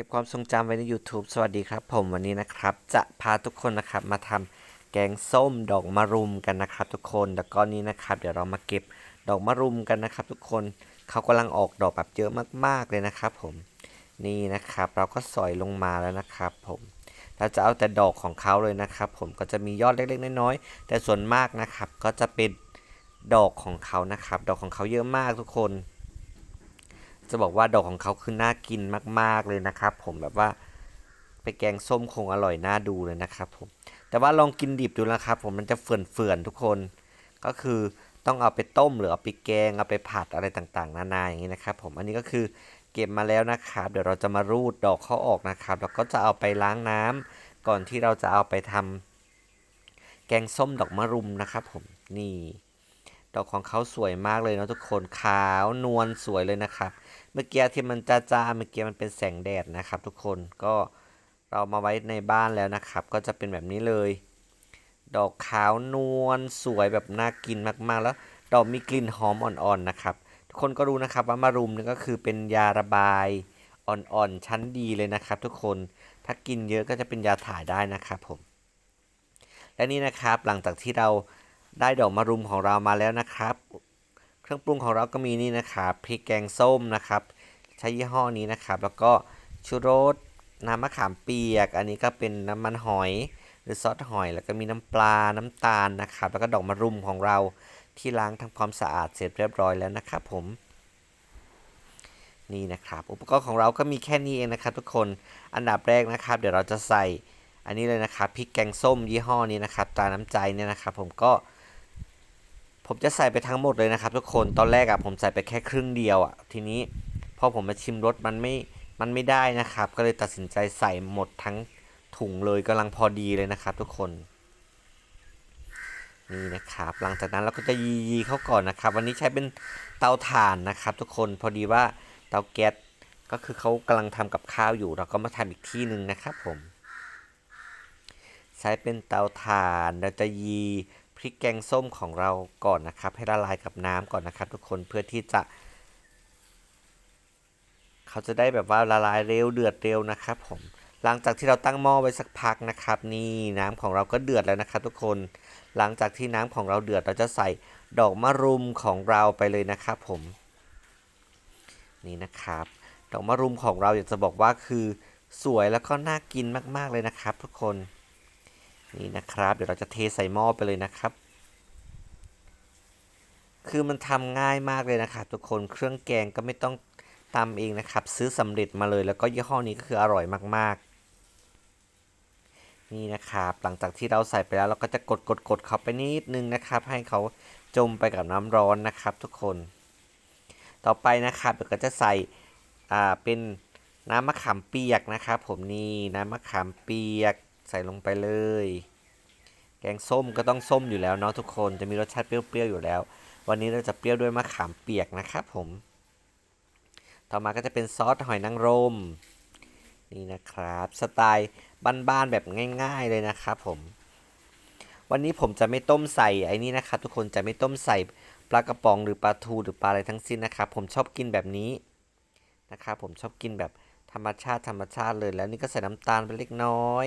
ก็บความทรงจำไว้ใน YouTube สวัสดีครับ ผมวันนี้นะครับ จะพาทุกคนนะครับมาทำแกงส้มดอกมะรุมกันนะครับ ทุกคนแล้วก็นี้นะครับ เดี๋ยวเรามาเก็บดอกมะรุมกันนะครับ ทุกคนเขากำลังออกดอกแบบเยอะมากๆเลยนะครับผมนี่นะครับ เราก็สอยลงมาแล้วนะครับ ผมเราจะเอาแต่ดอกของเขาเลยนะครับ ผมก็จะมียอดเล็กๆน้อยๆแต่ส่วนมากนะครับ ก็จะเป็นดอกของเขานะครับ ดอกของเขาเยอะมากทุกคน จะบอกว่าดอกของเขาคือน่ากินมาก ๆเลยนะครับผมแบบว่าไปแกงส้มคงอร่อยน่าดูเลยนะครับผมแต่ว่าลองกินดิบดูนะครับ ผมมันจะเฟื่อนๆทุกคน ก็คือต้องเอาไปต้มหรือเอาไปแกงเอาไปผัดอะไรต่างๆ นานาอย่างนี้นะครับ ผมอันนี้ก็คือเก็บมาแล้วนะครับ เดี๋ยวเราจะมารูดดอกเขาออกนะครับ แล้วก็จะเอาไปล้างน้ำก่อนที่เราจะเอาไปทำแกงส้มดอกมะรุมนะครับ ผมนี่ ดอกของเขาสวยมากเลยนะทุกคนขาวนวลสวยเลยนะครับ เมื่อกี้ที่มันจ้าๆเมื่อกี้มันเป็นแสงแดดนะครับ ทุกคนก็เรามาไว้ในบ้านแล้วนะครับ ก็จะเป็นแบบนี้เลย ดอกขาวนวลสวยแบบน่ากินมากๆ แล้ว ดอกมีกลิ่นหอมอ่อนๆนะครับ ทุกคนก็รู้นะครับว่ามารุมนี่ก็คือเป็นยาระบายอ่อนๆชั้นดีเลยนะครับ ทุกคนถ้ากินเยอะก็จะเป็นยาถ่ายได้นะครับผมและนี่นะครับหลังจากที่เรา ได้ดอกมะรุมของเรามาแล้วนะครับ เครื่องปรุงของเราก็มีนี่นะครับพริกแกงส้มนะครับ ใช้ยี่ห้อนี้นะครับ แล้วก็ชูรสน้ำมะขามเปียก อันนี้ก็เป็นน้ำมันหอย หรือซอสหอย แล้วก็มีน้ำปลาน้ำตาลนะครับ แล้วก็ดอกมะรุมของเราที่ล้างทำความสะอาดเสร็จเรียบร้อยแล้วนะครับผมนี่นะครับอุปกรณ์ของเราก็มีแค่นี้เองนะครับ ทุกคนอันดับแรกนะครับ เดี๋ยวเราจะใส่อันนี้เลยนะครับพริกแกงส้มยี่ห้อนี้นะครับตาน้ำใจเนี่ยนะครับ ผมก็ ผมจะใส่ไปทั้งหมดเลยนะครับ ทุกคนตอนแรกอะผมใส่ไปแค่ครึ่งเดียวอะทีนี้พอผมมาชิมรสมันไม่มันไม่ได้นะครับ ก็เลยตัดสินใจใส่หมดทั้งถุงเลยกำลังพอดีเลยนะครับ ทุกคนนี่นะครับ หลังจากนั้นเราก็จะยียีเข้าก่อนนะครับ วันนี้ใช้เป็นเตาถ่านนะครับ ทุกคนพอดีว่าเตาแก๊สก็คือเขากำลังทำกับข้าวอยู่ เราก็มาทำอีกที่หนึ่งนะครับผม ใช้เป็นเตาถ่านเราจะยี พริกแกงส้มของเราก่อนนะครับ ให้ละลายกับน้ำก่อนนะครับ ทุกคนเพื่อที่จะเขาจะได้แบบว่าละลายเร็วเดือดเร็วนะครับ ผม หลังจากที่เราตั้งหม้อไว้สักพักนะครับ นี่น้ำของเราก็เดือดแล้วนะครับ ทุกคน หลังจากที่น้ำของเราเดือดเราจะใส่ดอกมะรุมของเราไปเลยนะครับ ผม นี่นะครับ ดอกมะรุมของเราอยากจะบอกว่าคือสวยแล้วก็น่ากินมาก ๆเลยนะครับ ทุกคน นี่นะครับ เดี๋ยวเราจะเทใส่หม้อไปเลยนะครับ คือมันทำง่ายมากเลยนะครับทุกคนเครื่องแกงก็ไม่ต้องตำเองนะครับ ซื้อสำเร็จมาเลยแล้วก็ยี่ห้อนี้ก็คืออร่อยมากๆ นี่นะครับ หลังจากที่เราใส่ไปแล้วเราก็จะกดกดกดเขาไปนิดนึงนะครับ ให้เขาจมไปกับน้ำร้อนนะครับ ทุกคน ต่อไปนะครับเดี๋ยวก็จะใส่อ่าเป็นน้ำมะขามเปียกนะครับ ผมนี่น้ำมะขามเปียก ใส่ลงไปเลย แกงส้มก็ต้องส้มอยู่แล้วเนาะทุกคนจะมีรสชาติเปรี้ยวๆอยู่แล้ว วันนี้เราจะเปรี้ยวด้วยมะขามเปียกนะครับผม ต่อมาก็จะเป็นซอสหอยนางรมนี่นะครับสไตล์บ้านๆแบบง่าย ๆเลยนะครับผม วันนี้ผมจะไม่ต้มใส่ไอ้นี่นะครับทุกคนจะไม่ต้มใส่ปลากระป๋องหรือปลาทูหรือปลาอะไรทั้งสิ้นนะครับ ผมชอบกินแบบนี้นะครับผมชอบกินแบบธรรมชาติธรรมชาติเลยแล้วนี่ก็ใส่น้ำตาลไปเล็กน้อย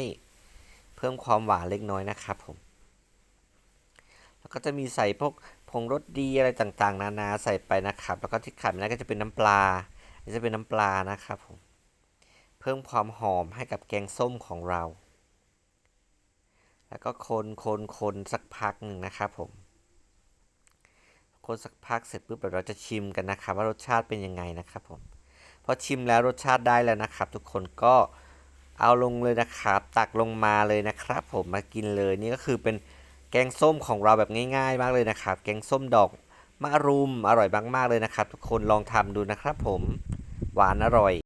พิ่มความหวานเล็กน้อยนะครับผม แล้วก็จะมีใส่พวกผงรสดีอะไรต่างๆ นานาใส่ไปนะครับ แล้วก็ที่ขาดไม่ได้ก็จะเป็นน้ำปลานี่จะเป็นน้ำปลานะครับผม เพิ่มความหอมให้กับแกงส้มของเรา แล้วก็คนคนคนสักพักหนึ่งนะครับผม คนสักพักเสร็จปุ๊บเดี๋ยวเราจะชิมกันนะครับ ว่ารสชาติเป็นยังไงนะครับผม พอชิมแล้วรสชาติได้แล้วนะครับ ทุกคนก็ เอาลงเลยนะครับ ตักลงมาเลยนะครับ ผมมากินเลยนี่ก็คือเป็นแกงส้มของเราแบบง่าย ๆ มากเลยนะครับ แกงส้มดอกมะรุมอร่อยมากๆเลยนะครับ ทุกคนลองทำดูนะครับ ผมหวานอร่อย